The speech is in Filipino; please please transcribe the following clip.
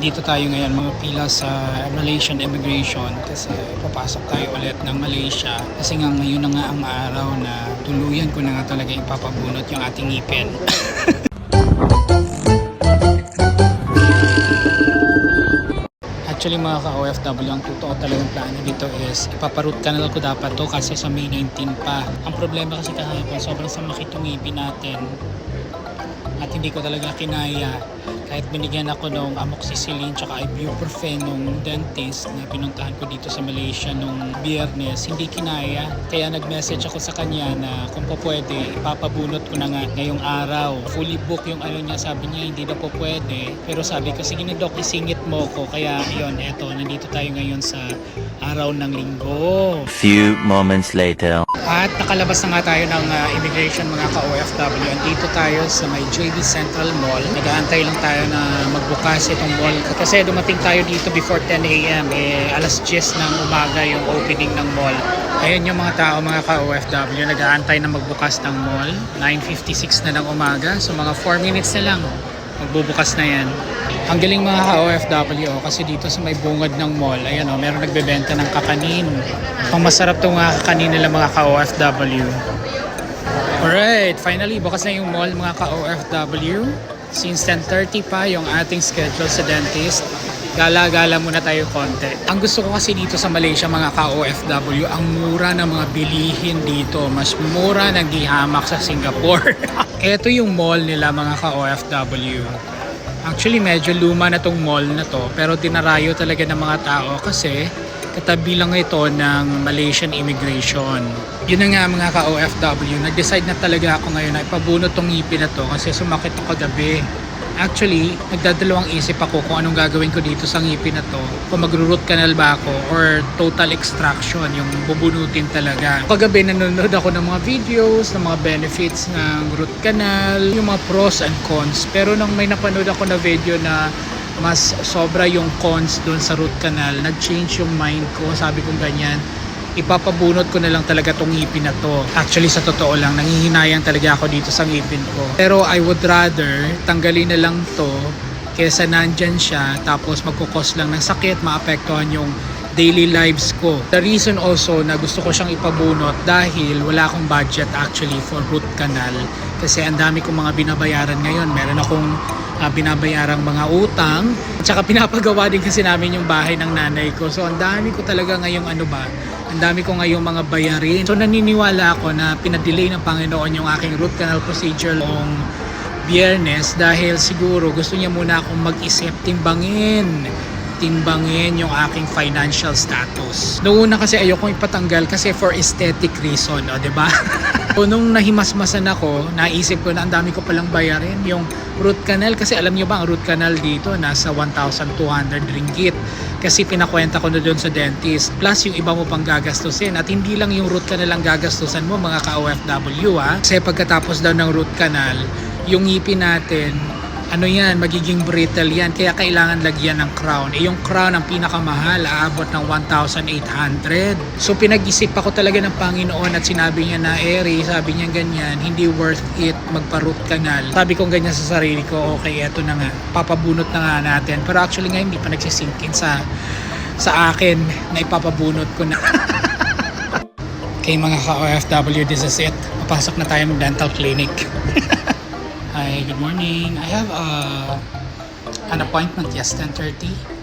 Nandito tayo ngayon mga pila sa Malaysian Immigration kasi papasok tayo ulit ng Malaysia kasi nga ngayon na nga ang araw na tuluyan ko na nga talaga ipapabunot yung ating ngipin. Actually mga ka-OFW, ang totoo talagang plano dito is ipaparut canal ko dapat to kasi sa May 19 pa. Ang problema kasi kahapon, sobrang samakit yung ngipin natin at hindi ko talaga kinaya. Kahit binigyan ako ng amoxicillin tsaka ibuprofen nung dentist na pinuntahan ko dito sa Malaysia nung biyernes hindi kinaya. Kaya nag-message ako sa kanya na kung po pwede ipapabunot ko na nga ngayong araw. Fully book yung ano niya. Sabi niya hindi na po pwede. Pero sabi ko sige ni Doc isingit mo ko. Kaya yon eto nandito tayo ngayon sa araw ng linggo. Few moments later. at nakalabas na nga tayo ng uh, immigration mga ka-OFW. Andito tayo sa may JB Central Mall. Nag-aantay lang tayo na magbukas itong mall. Kasi dumating tayo dito before 10 a.m. Eh, alas 10 ng umaga yung opening ng mall. Ayun yung mga tao, mga ka-OFW. Nag-aantay na magbukas ng mall. 9.56 na ng umaga. So mga 4 minutes na lang. Magbubukas na yan. Ang galing mga ka-OFW oh, kasi dito sa may bungad ng mall, ayan o, meron nagbebenta ng kakanin. Ang masarap itong mga kakanin nila mga ka-OFW. Alright, finally, bukas na yung mall mga ka-OFW. Since 10.30 pa yung ating schedule sa dentist, gala-gala muna tayo konti. Ang gusto ko kasi dito sa Malaysia mga ka-OFW, ang mura ng mga bilihin dito. Mas mura ng gihamak sa Singapore. Ito yung mall nila mga ka-OFW. Actually, medyo luma na tong mall na to, pero dinarayo talaga ng mga tao kasi katabi lang ito ng Malaysian immigration. Yun nga mga ka-OFW, nag-decide na talaga ako ngayon na ipabunot tong ngipin na to kasi sumakit ako gabi. Actually, nagdadalawang isip ako kung anong gagawin ko dito sa ngipin na to. Kung magro-root canal ba ako or total extraction, yung bubunutin talaga. Paggabi nanonood ako ng mga videos, ng mga benefits ng root canal, yung mga pros and cons. Pero nang may napanood ako na video na mas sobra yung cons doon sa root canal, nag-change yung mind ko. Sabi ko ganyan, ipapabunot ko na lang talaga tong ngipin na to. Actually, sa totoo lang, nangihinayang talaga ako dito sa ngipin ko. Pero I would rather tanggalin na lang to kesa nandyan siya tapos magkukos lang ng sakit, maapektuhan yung daily lives ko. The reason also na gusto ko siyang ipabunot dahil wala akong budget actually for root canal kasi ang dami kong mga binabayaran ngayon. Meron akong uh, binabayarang mga utang at saka pinapagawa din kasi namin yung bahay ng nanay ko. So ang dami ko talaga ngayong ano ba, ang dami ko ngayong mga bayarin. So naniniwala ako na pinadelay ng Panginoon yung aking root canal procedure noong biyernes dahil siguro gusto niya muna akong mag-isip timbangin timbangin yung aking financial status. Noong una kasi ayokong ipatanggal kasi for aesthetic reason, o, 'di ba? so, nung nahimasmasan ako, naisip ko na ang dami ko palang bayarin yung root canal. Kasi alam niyo ba ang root canal dito nasa 1,200 ringgit. Kasi pinakwenta ko na doon sa dentist. Plus yung iba mo pang gagastusin. At hindi lang yung root canal ang gagastusan mo mga ka-OFW ha? Kasi pagkatapos daw ng root canal yung ngipin natin ano yan, magiging brittle yan. Kaya kailangan lagyan ng crown. Eh, yung crown ang pinakamahal, aabot ng 1,800. So, pinag-isip ako talaga ng Panginoon at sinabi niya na, Eri, sabi niya ganyan, hindi worth it magpa-root canal. Sabi ko ganyan sa sarili ko, okay, eto na nga, papabunot na nga natin. Pero actually nga, hindi pa nagsisinkin sa sa akin na ipapabunot ko na. okay mga ka-OFW, this is it. Papasok na tayo ng dental clinic. Hi, good morning. I have uh, an appointment, yes, 10.30.